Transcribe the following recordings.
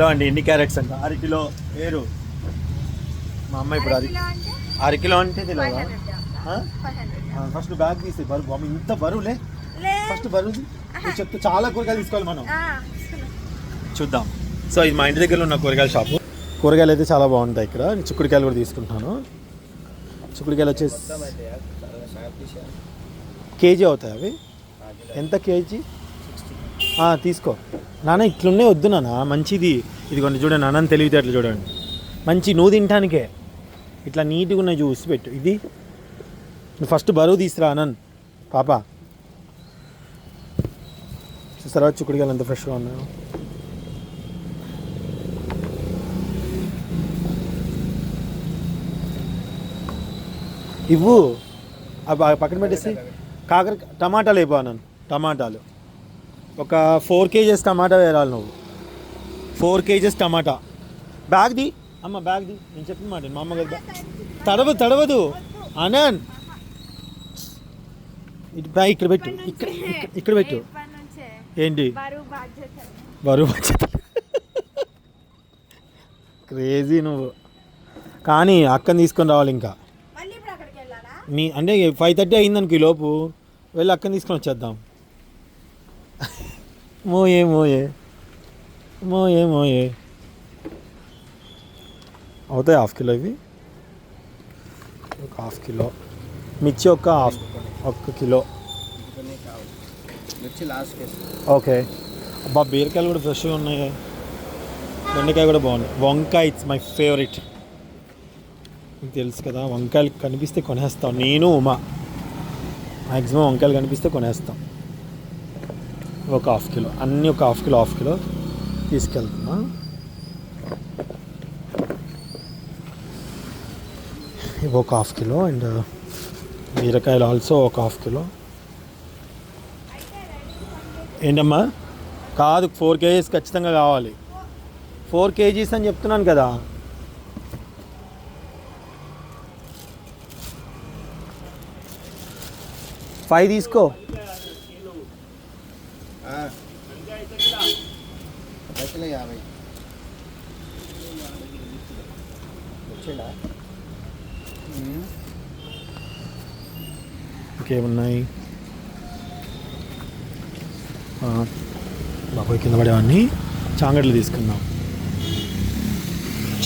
Hello అండి ఎన్ని carrots అంట? అరకిలో వేరు మా అమ్మ ఇప్పుడు అది కిలో అంటే అరకిలో అంటే తెలియదా ఫస్ట్ బ్యాగ్ తీసి బరువు. అమ్మ ఇంత బరువులే? ఫస్ట్ బరువు చెప్తే చాలా కూరగాయలు తీసుకోవాలి మనం. ఆ, చూద్దాం. సో ఇది మా ఇంటి దగ్గర ఉన్న కూరగాయల షాపు. కూరగాయలు అయితే చాలా బాగుంటాయి ఇక్కడ. నేను చిక్కుడుకాయలు కూడా తీసుకుంటున్నాను చిక్కుడుకాయలు వచ్చేసి కేజీ అవుతాయి అవి. ఎంత కేజీ? తీసుకో. నాన్న ఇట్లున్నే వద్దు నాన్న. మంచిది. ఇదిగోండి చూడండి నాన్న తెలివితేటలు చూడండి. మంచి నువ్వు తినటానికే ఇట్లా నీట్గా ఉన్నాయి చూసి పెట్టు. ఇది. నువ్వు ఫస్ట్ బరువు తీసురా అనంత్ పాప. చూసారా చిక్కుడుకాయలు ఎంత ఫ్రెష్గా ఉన్నాయో? ఇవ్వు. పక్కన పెట్టేసి. కాకర టమాటాలు అయిపోయాను టమాటాలు. ఒక ఫోర్ కేజెస్ టమాటా వేయాలి నువ్వు. ఫోర్ కేజెస్ టమాటా. బ్యాగ్ది అమ్మ బ్యాగ్ది నేను చెప్పిన మాట మా అమ్మ కదా తడవదు తడవదు. అనంత్ ఇటు బ్యాగ్ ఇక్కడ పెట్టు. ఇక్కడ ఇక్కడ- పెట్టు. ఏంటి? బరువు బాధ్యత. క్రేజీ నువ్వు. కానీ అక్కని తీసుకొని రావాలి ఇంకా. మీ అంటే ఫైవ్ థర్టీ అయిందనుకో ఈ లోపు. వెళ్ళి అక్కని తీసుకొని వచ్చేద్దాం. Moje, moje. Moje, moje. అవుతాయి హాఫ్ కిలో ఇవి ఒక హాఫ్ కిలో మిర్చి ఒక హాఫ్ ఒక కిలో ఓకే అబ్బా బీరకాయలు కూడా ఫ్రెష్గా ఉన్నాయి. బెండకాయ కూడా బాగుంది. వంకాయ ఇట్స్ మై ఫేవరెట్ మీకు తెలుసు కదా వంకాయలు కనిపిస్తే కొనేస్తాం. నేను ఉమా. మ్యాక్సిమం వంకాయలు కనిపిస్తే కొనేస్తాం. ఒక హాఫ్ కిలో అన్నీ ఒక హాఫ్ కిలో హాఫ్ కిలో తీసుకెళ్తున్నా. ఇవి ఒక హాఫ్ కిలో అండ్ బీరకాయలు ఆల్సో ఒక హాఫ్ కిలో ఏంటమ్మా? కాదు ఫోర్ కేజీస్ ఖచ్చితంగా కావాలి. ఫోర్ కేజీస్ అని చెప్తున్నాను కదా. ఫైవ్ తీసుకో. ఇంకేమున్నాయి? ఆ, కింద పడేవన్నీ చాంగడ్లు తీసుకుందాం.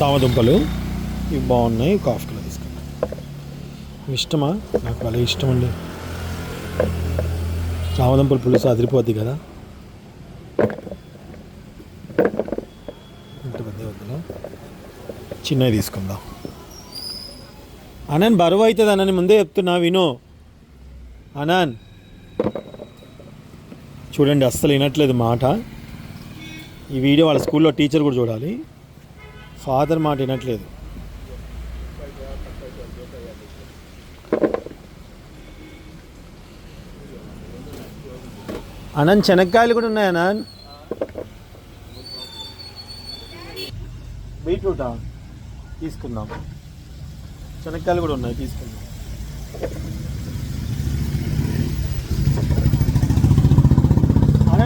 చామదుంపలు ఇవి బాగున్నాయి ఒక హాఫ్ కిలో తీసుకుందాం. ఇష్టమా? నాకు భలే ఇష్టం అండి చామదుంపలు పులుసు అదిరిపోద్ది కదా. ఇంత పెద్ద వద్దులో. చిన్నవి తీసుకుందాం. అనని బరువు అవుతుంది అనని ముందే చెప్తున్నా విను. అనాన్. చూడండి అస్సలు వినట్లేదు మాట. ఈ వీడియో వాళ్ళ స్కూల్లో టీచర్ కూడా చూడాలి. ఫాదర్ మాట వినట్లేదు. అనంత్ శనక్కాయలు కూడా ఉన్నాయి అనాన్. బీట్రూటా? తీసుకుందాం. శనక్కాయలు కూడా ఉన్నాయి తీసుకుందాం.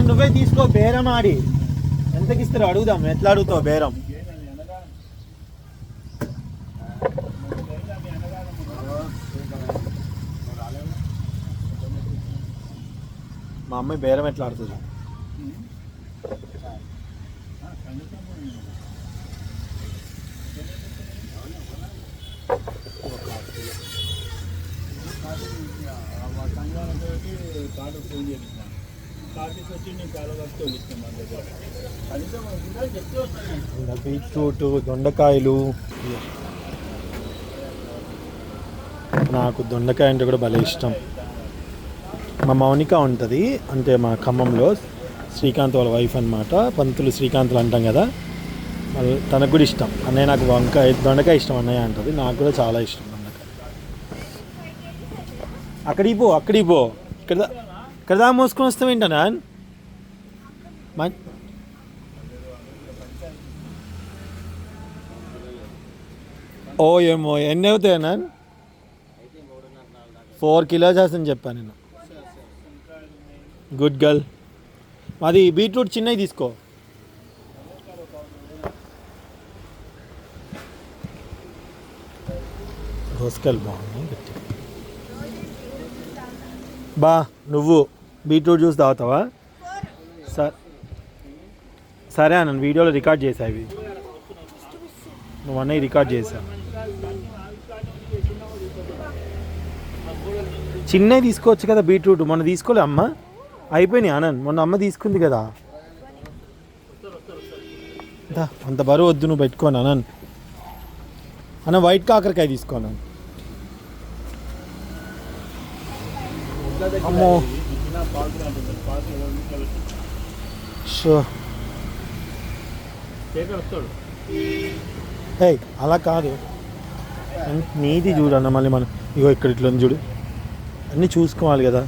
నువ్వే తీసుకో బేరం ఆడి ఎంతకి ఇస్తారు అడుగుదాం ఎట్లా అడుగుతావు బేరం మా అమ్మాయి బేరం ఎట్లా ఆడుతుంది ఫోన్ చేయండి బీట్రూట్ దొండకాయలు. నాకు దొండకాయ అంటే కూడా భలే ఇష్టం. మా మౌనిక ఉంటుంది అంటే మా ఖమ్మంలో శ్రీకాంత్ వాళ్ళ వైఫ్ అనమాట పంతులు శ్రీకాంత్లు అంటాం కదా. మళ్ళీ తనకు కూడా ఇష్టం. అన్నయ్య నాకు వంకాయ దొండకాయ ఇష్టం అన్నయ్య అంటుంది. నాకు కూడా చాలా ఇష్టం దొండకాయ. అక్కడికి పో అక్కడికి పో. ఇక్కడ ఇక్కడ దా మూసుకొని వస్తాం ఏంటనా ఓ ఏమో ఎన్ని అవుతాయనా ఫోర్ కిలో చేస్తాను చెప్పాను నేను. Good girl. మాది బీట్రూట్ చిన్నవి తీసుకో. దోసకాయలు బాగున్నాయి బా నువ్వు. బీట్రూట్ జ్యూస్ తాగుతావా? సరే సరే అన్న వీడియోలో రికార్డ్ చేసా ఇవి. నువ్వు అన్నయ్య రికార్డ్ చేసా చిన్నవి తీసుకోవచ్చు కదా బీట్రూట్ మొన్న తీసుకోలే అమ్మ. అయిపోయినాయి ఆనంద్ మొన్న అమ్మ తీసుకుంది కదా. అంత బరువు వద్దు నువ్వు పెట్టుకోను అనన్ అన్న వైట్ కాకరకాయ తీసుకోను అమ్మో. షో. ఏయ్ అలా కాదు. నీది చూడు అన్న మళ్ళీ మనం ఇగో ఇక్కడ ఇట్లా చూడు. అన్నీ చూసుకోవాలి కదా.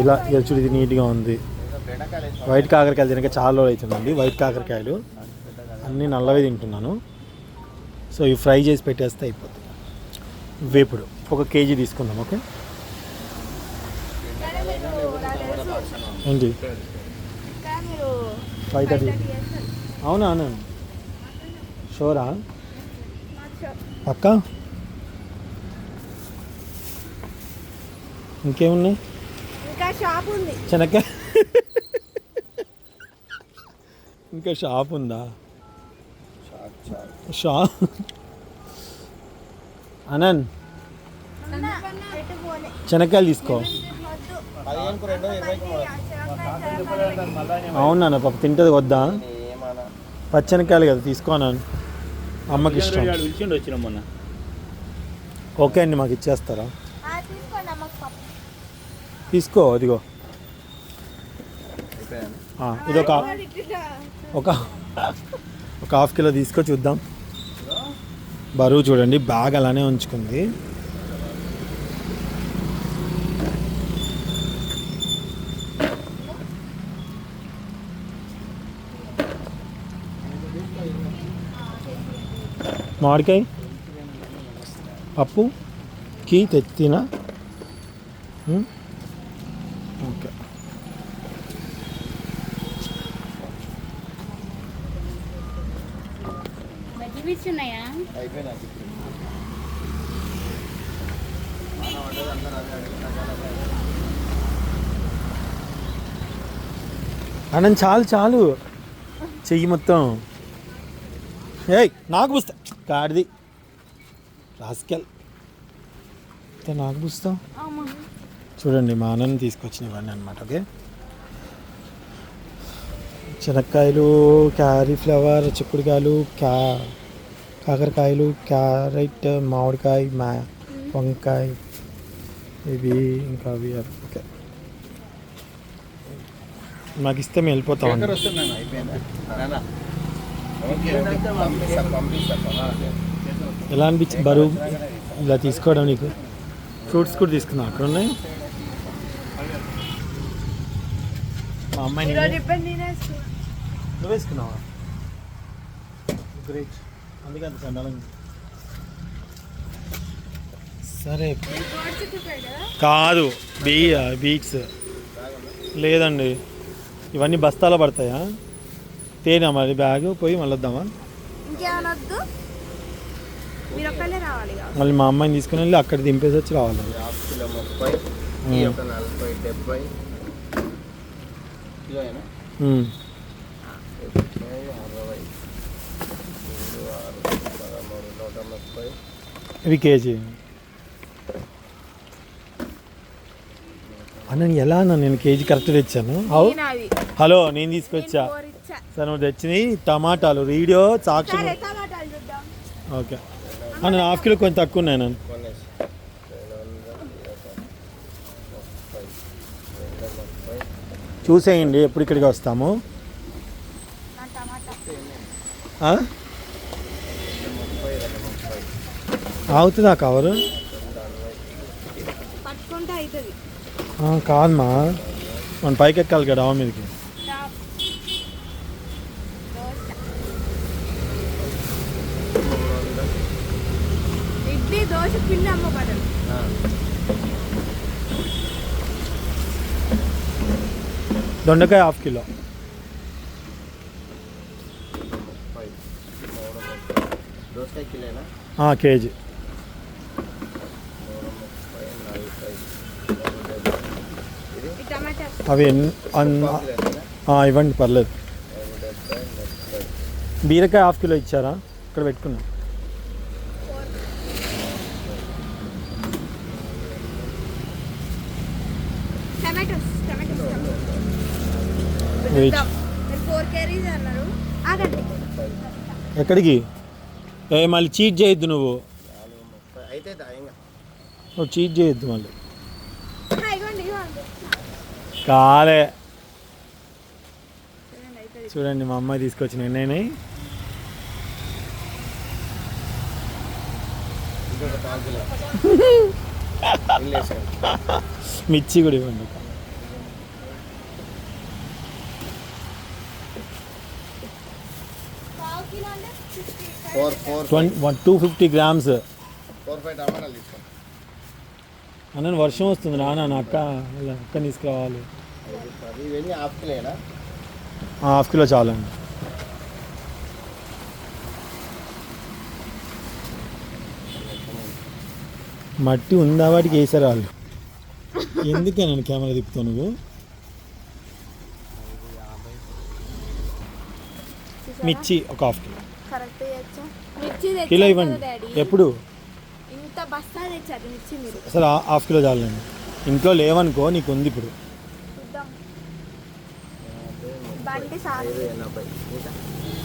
ఇలా ఇలా చూడు ఇది నీట్గా ఉంది. వైట్ కాకరకాయలు తినక చాలా రోజులు అవుతుందండి. వైట్ కాకరకాయలు. అన్నీ నల్లవి తింటున్నాను. సో ఇవి ఫ్రై చేసి పెట్టేస్తే అయిపోతుంది వేపుడు. ఒక కేజీ తీసుకుందాం ఓకే కానీ మీరు నాకు తెలుసు ఏంటి? Five thirty. అవునా అవునా షోరా? పక్క ఇంకేమున్నాయి? ఇంకా షాప్ ఉంది. చెనక్కాయ. ఇంకా షాప్ ఉందా? షా అనంత్ అన్న. చెనక్కాయలు తీసుకో. అవునా పాప తింటది వద్దా? ఏమన్నా పచ్చనకాయలు కదా తీసుకోను? అమ్మకి ఇష్టం. వచ్చిన మొన్న. ఓకే అండి మాకు ఇచ్చేస్తారా. తీసుకో అదిగో ఇదొక ఇట్లా. ఒక ఒక హాఫ్ కిలో తీసుకో చూద్దాం. బరువు చూడండి బ్యాగ్ అలానే ఉంచుకుంది. మామిడికాయ పప్పు కీ తెచ్చినా. ఓకే. అన్నం చాలు చాలు. చెయ్యి మొత్తం. ఏయ్ నాకు పుస్తా కాడిది రాసుకెల్. నాకు పుస్తాం చూడండి మా అన్నం తీసుకొచ్చిన ఇవన్నీ అనమాట ఓకే? శనక్కాయలు క్యారీఫ్లవర్ చిక్కుడుకాయలు క్యా కాకరకాయలు క్యారెట్ మామిడికాయ మా వంకాయ ఇవి ఇంకా అవి అవి. ఓకే. మాకు ఇస్తే మేము వెళ్ళిపోతాం ఎలా అనిపించింది బరువు? ఇలా తీసుకోవడం నీకు? ఫ్రూట్స్ కూడా తీసుకున్నా అక్కడ ఉన్నాయి. మా అమ్మాయి. నువ్వు? వేసుకున్నావా? గ్రేట్ అందుకే అంత చండాలంగా ఉంది. సరే? కాదు బీ బీట్స్. లేదండి. ఇవన్నీ బస్తాలో పడతాయా? తేనా మరి బ్యాగ్ పోయి మళ్ళీ వద్దామా. మళ్ళీ మా అమ్మాయిని తీసుకుని వెళ్ళి అక్కడ దింపేసి వచ్చి రావాలి. ఇవి కేజీ. అన్న నేను ఎలా అన్న? నేను కేజీ కరెక్ట్ తెచ్చాను. హలో నేను తీసుకొచ్చా. సార్ నువ్వు తెచ్చినవి టమాటాలు వీడియో చూద్దాం. ఓకే. అన్న హాఫ్ కిలో కొంచెం తక్కువ ఉన్నాయి నన్ను. చూసేయండి ఎప్పుడు ఇక్కడికి వస్తాము. కవరు? అవుతుంది. ఆ, కాదమ్మా. మన పైకి ఎక్కాలి కదా మీదకి. పిండి అమ్మబడదు దొండకాయ హాఫ్ కిలో. కేజీ. అవి ఇవ్వండి పర్లేదు. బీరకాయ హాఫ్ కిలో ఇచ్చారా? ఇక్కడ పెట్టుకున్నాం. Tomatoes tomatoes Wait. మీరు ఫోర్ కేరీస్ అన్నారు. ఆగండి. ఎక్కడికి? ఏ మళ్ళీ చీట్ చేయొద్దు నువ్వు. అయితే నువ్వు చీట్ చేయొద్దు మళ్ళీ. ఆ, ఇగోండి ఇగోండి కాలే. చూడండి మా అమ్మాయి తీసుకొచ్చిన ఎన్నైనాయి. మిర్చి కూడా ఇవ్వండి. Two fifty grams. అన్న వర్షం వస్తుంది నాన్న నా అక్క అక్కని తీసుకురావాలి. హాఫ్ కిలో చాలండి. మట్టి ఉందా వాటికి వేసారు వాళ్ళు? ఎందుకే నేను కెమెరా తిప్పుతావు నువ్వు? మిర్చి ఒక హాఫ్ కిలో. కిలో ఇవ్వండి. ఎప్పుడు? అసలు హాఫ్ కిలో చాలండి. ఇంట్లో లేవనుకో నీకు ఉంది ఇప్పుడు.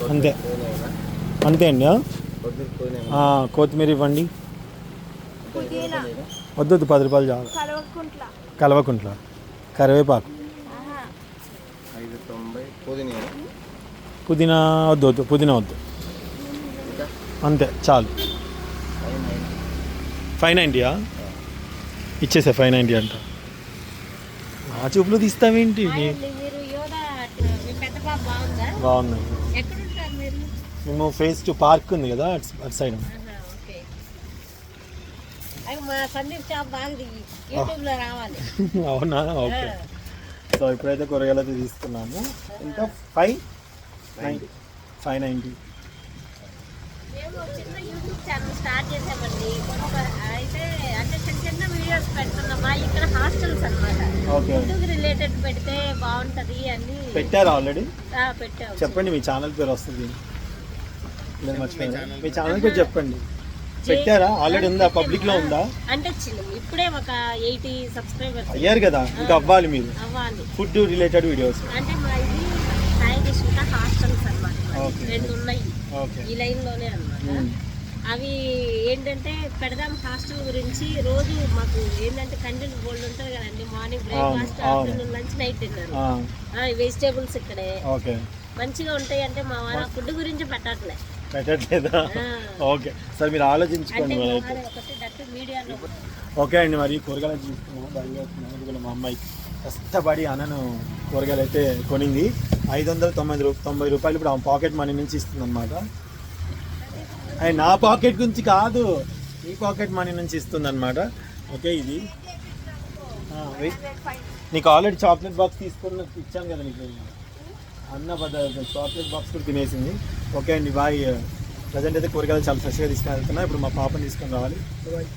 అంతే. అంతే అండి కొత్తిమీర ఇవ్వండి. వద్దు వద్దు పది రూపాయలు చాలు. కలవకుంట్ల. కలవకుంట్ల. కరివేపాకు. పుదీనా. వద్దు వద్దు పుదీనా వద్దు. అంతే చాలు. ఫైవ్ నైంటీయా? ఇచ్చేసా ఫైవ్ నైంటీ అంట. ఆ చూపులు తీస్తావేంటి? బాగుందా? బాగున్నాయి ఎక్కడ ఉంటారు మీరు? మేము ఫేస్ టు పార్క్ ఉంది కదా అటు అటు సైడ్. మా సందీప్ షాప్ బాగా దిగి యూట్యూబ్లో రావాలి. అవునా? ఓకే. సో ఇప్పుడైతే కూరగాయలు అయితే తీసుకున్నాము. ఇంకా ఫైవ్ నైంటీ ఫైవ్ నైంటీ మేము చిన్న యూట్యూబ్ ఛానల్ స్టార్ట్ చేసామండి. అయితే అంటే చిన్న చిన్న వీడియోస్ పెడుతున్నామా? ఇక్కడ హాస్టల్స్ రిలేటెడ్ పెడితే బాగుంటది అని పెట్టారా ఆల్రెడీ ఆ, పెట్టాము. చెప్పండి మీ ఛానల్ పేరు వస్తుంది. మీ ఛానల్ పేరు చెప్పండి. పెట్టారా? ఆల్రెడీ ఉందా? పబ్లిక్లో ఉందా? అంటే ఇప్పుడే ఒక ఎయిటీ సబ్స్క్రైబర్స్ అయ్యారు కదా? ఇంకా అవ్వాలి మీరు. ఫుడ్ రిలేటెడ్ వీడియోస్ అంటే మా ఇది సాయి కృష్ణ హాస్టల్స్ అన్నమాట. రెండు ఉన్నాయి. ఈ లైన్లోనే అన్నమాట అవి ఏంటంటే పెడదాం హాస్టల్ గురించి రోజు మాకు ఏంటంటే కంటెంట్ బోల్డ్ ఉంటుంది కదండి. Morning breakfast. Afternoon lunch night dinner. Vegetables ఇక్కడే. మంచిగా ఉంటాయి అంటే మా వారు ఫుడ్ గురించి పెట్టట్లే. పెట్టట్లేదా ఆ. ఓకే సరే మీరు ఆలోచించుకోండి ఓకే అండి మరి కూరగాయలు తీసుకున్నాము బయలుదేరుతున్నాము ఎందుకంటే మా అమ్మాయి కష్టపడి అనను కూరగాయలు అయితే కొనింది. ఐదు వందల తొంభై రూ తొంభై రూపాయలు ఇప్పుడు ఆమె పాకెట్ మనీ నుంచి ఇస్తుంది అనమాట అది నా పాకెట్ నుంచి కాదు ఈ పాకెట్ మనీ నుంచి ఇస్తుంది అనమాట ఓకే ఇది. ఆ. నీకు ఆల్రెడీ చాక్లెట్ బాక్స్ తీసుకున్న ఇచ్చాను కదా నీకు. అన్న పద చాక్లెట్ బాక్స్ కూడా తినేసింది. ఓకే అండి బాయ్. ప్రజెంట్ అయితే కూరగాయలు చాలా ఫ్రెష్గా తీసుకుని వెళ్తున్నా. ఇప్పుడు మా పాపని తీసుకొని రావాలి. బాయ్.